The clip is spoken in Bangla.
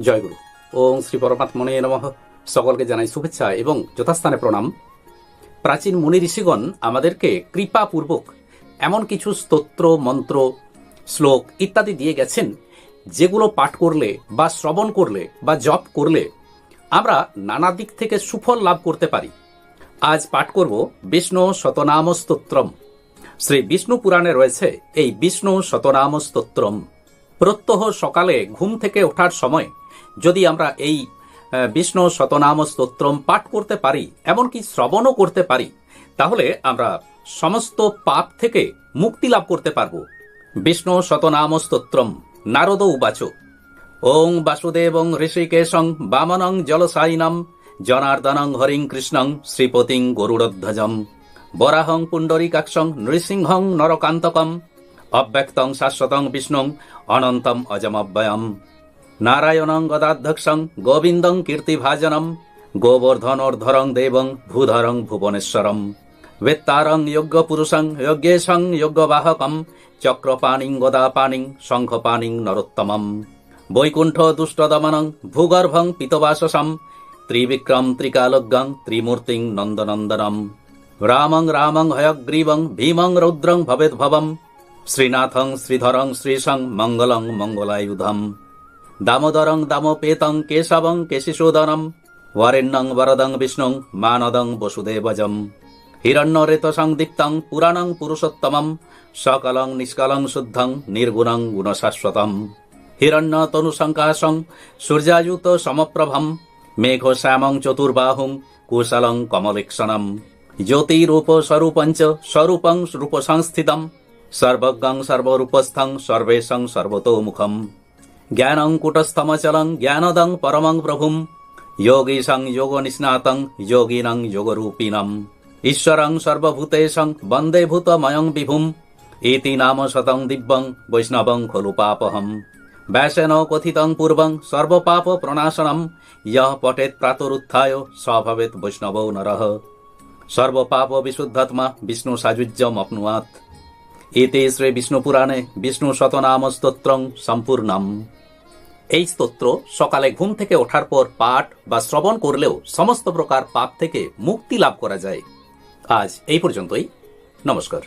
জয়গুরু। ওং শ্রী পরমাত্মনে নমঃ। সকলকে জানাই শুভেচ্ছা এবং যথাস্থানে প্রণাম। প্রাচীন মুনি ঋষিগণ আমাদেরকে কৃপাপূর্বক এমন কিছু স্তোত্র, মন্ত্র, শ্লোক ইত্যাদি দিয়ে গেছেন, যেগুলো পাঠ করলে বা শ্রবণ করলে বা জপ করলে আমরা নানা দিক থেকে সুফল লাভ করতে পারি। আজ পাঠ করব বিষ্ণু শতনাম স্তোত্রম। শ্রী বিষ্ণু পুরাণে রয়েছে এই বিষ্ণু শতনাম স্তোত্রম। প্রত্যহ সকালে ঘুম থেকে ওঠার সময় যদি আমরা এই বিষ্ণু শতনাম স্তোত্রম পাঠ করতে পারি, এমনকি শ্রবণও করতে পারি, তাহলে আমরা সমস্ত পাপ থেকে মুক্তি লাভ করতে পারব। বিষ্ণু শতনাম স্তোত্রম, নারদ উবাচ। ওং বাসুদেবং ঋষিকেশং বামনং জলসায়িনম, জনার্দনং হরিং কৃষ্ণং শ্রীপতিং গরুড়ধ্বজম। বরাহং পুণ্ডরীকাক্ষং নৃসিংহং নরকান্তকম। অব্যক্তং শাশ্বতং বিষ্ণুং অনন্তম অজমব্যয়ম নারায়ণং গদাধ্যক্ষং, গোবিন্দং কীর্তিভাজনম, গোবর্ধনোর্ধরং দেবং ভূধরং ভুবনেশ্বরম। বেত্তারং যোগ্যপুরুষং যজ্ঞেশং যজ্ঞবাহকম, চক্রপাণিং গদাপাণিং, শঙ্খপাণিং নরোত্তমম। বৈকুণ্ঠ দুষ্টদমনং, ভূগর্ভং পিতবাসসম, ত্রিবিক্রম ত্রিকালজ্ঞং ত্রিমূর্তিং নন্দনন্দনম। রামং রামং হয়গ্রীবং, ভীমং রৌদ্রং ভবেদ্ভবম। শ্রীনাথং শ্রীধরং শ্রীশং, মঙ্গলং মঙ্গলাయుধম দামোদরং দামোপেতং কেশবং কেশিসোদনম ওয়ারেণ্যং বরদং বিষ্ণুং মানদং বসুদেবজম। হিরণ্যরেত সংদিপ্তং পুরাণং পুরুষোত্তমম, সকলং নিষ্কলং শুদ্ধং নির্গুণং গুণশাশ্বতম। হিরণ্য তনুসংকাশং সূর্যায়ুত সমপ্রভম মেঘ শ্যামং চতুর্বাহুং কুশলং কমলেক্ষণম। জ্যোতিরূপ স্বরূপঞ্চ স্বরূপং রূপ সংস্থিতম সর্বজ্ঞং সর্বরূপস্থং সর্বেশং সর্বতোমুখম। জ্ঞানং কুটস্থমচলং জ্ঞানদং পরমং প্রভুম যোগীশং যোগ নিষ্ণাতং যোগিনং যোগরূপিণম ঈশ্বরং সর্বভূতেশং বন্দে ভূতময়ং বিভুম ইতি নাম শতং দিব্যং বৈষ্ণবং খলু পাপহম ব্যাসেন কথিতং পূর্বং সর্বপাপ প্রণাশনম ইয়ঃ পঠেৎ প্রাতরুত্থায় স ভবেৎ বৈষ্ণবো নরঃ সর্বপাপ বিশুদ্ধাত্মা বিষ্ণু সাযুজ্যম অপ্নুয়াত এতে শ্রী বিষ্ণু পুরাণে বিষ্ণু শতনাম স্তোত্রং সম্পূর্ণম এই স্তোত্র সকালে ঘুম থেকে ওঠার পর পাঠ বা শ্রবণ করলেও সমস্ত প্রকার পাপ থেকে মুক্তি লাভ করা যায়। আজ এই পর্যন্তই। নমস্কার।